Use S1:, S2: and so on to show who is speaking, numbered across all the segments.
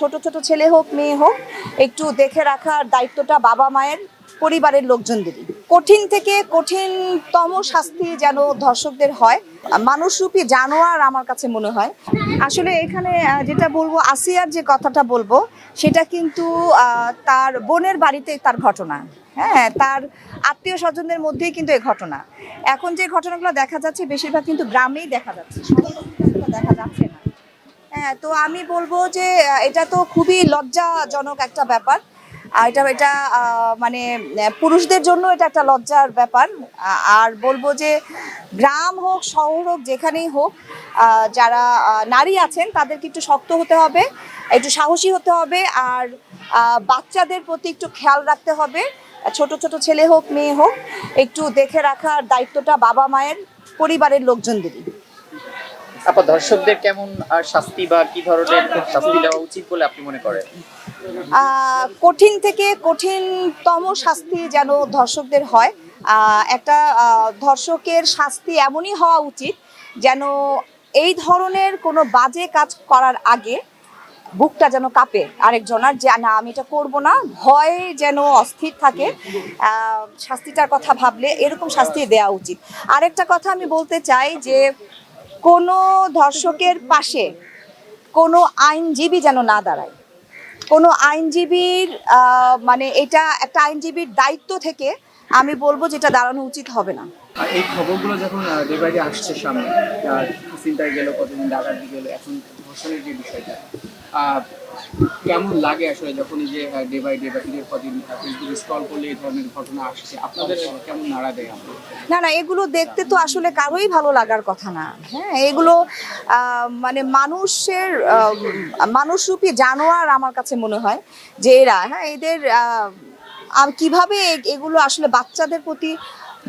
S1: ছোট ছোট ছেলে হোক, মেয়ে হোক, একটু দেখে রাখার দায়িত্বটা বাবা মায়ের, পরিবারের লোকজনদেরই। কঠিন থেকে কঠিনতম শাস্তি যেন ধর্ষকদের হয়, মানুষরূপী জানোয়ার আমার কাছে মনে হয়। আসলে এখানে যেটা বলব, আসিয়ার যে কথাটা বলব, সেটা কিন্তু তার বোনের বাড়িতে তার ঘটনা। হ্যাঁ তার আত্মীয় স্বজনদের মধ্যেই কিন্তু এই ঘটনা। এখন যে ঘটনাগুলো দেখা যাচ্ছে, বেশিরভাগ কিন্তু গ্রামেই দেখা যাচ্ছে দেখা যাচ্ছে না। হ্যাঁ তো আমি বলব যে এটা তো খুবই লজ্জাজনক একটা ব্যাপার। আর এটা এটা মানে পুরুষদের জন্য এটা একটা লজ্জার ব্যাপার। আর বলব যে, গ্রাম হোক, শহর হোক, যেখানেই হোক যারা নারী আছেন, তাদেরকে একটু শক্ত হতে হবে, একটু সাহসী হতে হবে, আর বাচ্চাদের প্রতি একটু খেয়াল রাখতে হবে। ছোট ছোট ছেলে হোক, মেয়ে হোক, একটু দেখে রাখার দায়িত্বটা বাবা মায়ের, পরিবারের লোকজনদেরই।
S2: আপা, দর্শকদের কেমন শাস্তি বা কি ধরনের শাস্তি দেওয়া উচিত বলে আপনি মনে করেন?
S1: কঠিন থেকে কঠিনতম শাস্তি যেন ধর্ষকদের হয়। একটা ধর্ষকের শাস্তি এমনই হওয়া উচিত যেন এই ধরনের কোনো বাজে কাজ করার আগে বুকটা যেন কাঁপে আরেকজনার যে, না, আমি এটা করব না। ভয় যেন অস্থির থাকে। শাস্তিটার কথা ভাবলে এরকম শাস্তি দেওয়া উচিত। আরেকটা কথা আমি বলতে চাই যে কোনো ধর্ষকের পাশে কোনো আইনজীবী যেন না দাঁড়ায়। কোনো আইনজীবীর মানে এটা একটা আইনজীবীর দায়িত্ব থেকে আমি বলব যেটা দাঁড়ানো উচিত হবে না।
S3: এই খবরগুলো যখন আসছে সামনে চিন্তায় গেল কতদিন গেল, এখন ধর্ষণের যে বিষয়টা কেমন লাগে আসলে যখন এই যে ডে বাই ডে বা দিনের পর দিন ফেসবুক স্ক্রল করলে এই ধরনের ঘটনা আসছে? আপনাদের কেমন নাড়া দেয়
S1: না না, এগুলো দেখতে তো আসলে কারোই ভালো লাগার কথা না। হ্যাঁ এগুলো মানে মানুষের মানুষরূপী জানোয়ার আমার কাছে মনে হয় যে এরা হ্যাঁ এদের আর কীভাবে এগুলো আসলে বাচ্চাদের প্রতি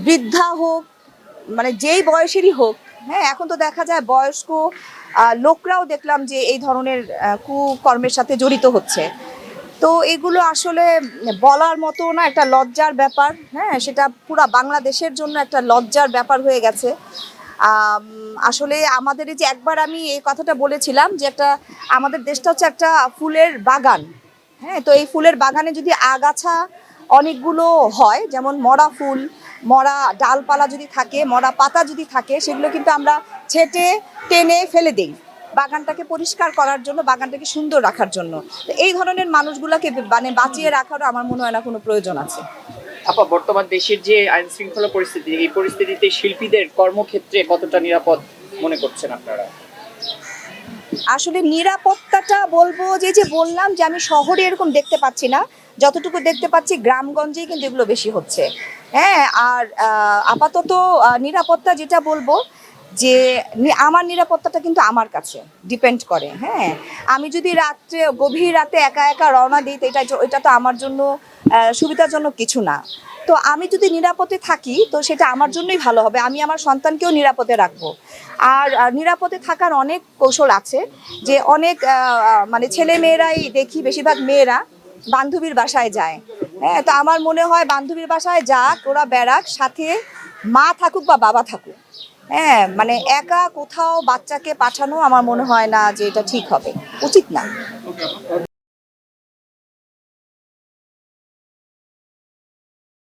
S1: বৃদ্ধা হোক মানে যেই বয়সেরই হোক হ্যাঁ এখন তো দেখা যায় বয়স্ক লোকরাও দেখলাম যে এই ধরনের কুকর্মের সাথে জড়িত হচ্ছে। তো এগুলো আসলে বলার মতো না, একটা লজ্জার ব্যাপার। হ্যাঁ সেটা পুরা বাংলাদেশের জন্য একটা লজ্জার ব্যাপার হয়ে গেছে। আসলে আমাদের যে একবার আমি এই কথাটা বলেছিলাম যে একটা, আমাদের দেশটা হচ্ছে একটা ফুলের বাগান। হ্যাঁ তো এই ফুলের বাগানে যদি আগাছা অনেকগুলো হয়, যেমন মরা ফুল, মরা ডালপালা যদি থাকে, মরা পাতা যদি থাকে, সেগুলো কিন্তু আমরা ছেটে টেনে ফেলে দিই। বাগানটাকে পরিষ্কার করার জন্য বাগানটাকে সুন্দর রাখার জন্য। এই ধরনের মানুষগুলোকে মানে বাঁচিয়ে রাখারও আমার মনে হয় না কোনো প্রয়োজন আছে।
S2: আপা বর্তমান দেশের যে আইন শৃঙ্খলা পরিস্থিতি এই পরিস্থিতিতে শিল্পীদের কর্মক্ষেত্রে কতটা নিরাপদ মনে করছেন আপনারা?
S1: আসলে নিরাপত্তাটা বলব যে যে বললাম যে আমি শহরে এরকম দেখতে পাচ্ছি না। যতটুকু দেখতে পাচ্ছি গ্রামগঞ্জেই কিন্তু এগুলো বেশি হচ্ছে। হ্যাঁ আর আপাতত নিরাপত্তা যেটা বলব যে আমার নিরাপত্তাটা কিন্তু আমার কাছে ডিপেন্ড করে হ্যাঁ। আমি যদি রাত্রে, গভীর রাতে একা একা রওনা দিই, তো এটা এটা তো আমার জন্য সুবিধাজনক কিছু না। তো আমি যদি নিরাপদে থাকি, তো সেটা আমার জন্যই ভালো হবে। আমি আমার সন্তানকেও নিরাপদে রাখব। আর নিরাপদে থাকার অনেক কৌশল আছে, যে অনেক মানে ছেলে মেয়েরাই দেখি বেশিরভাগ মেয়েরা বান্ধবীর বাসায় যায় হ্যাঁ। তো আমার মনে হয় বান্ধবীর বাসায় যাক, ওরা বেড়াক, সাথে মা থাকুক বা বাবা থাকুক। হ্যাঁ মানে একা কোথাও বাচ্চাকে পাঠানো আমার মনে হয় না যে এটা ঠিক হবে। উচিত না।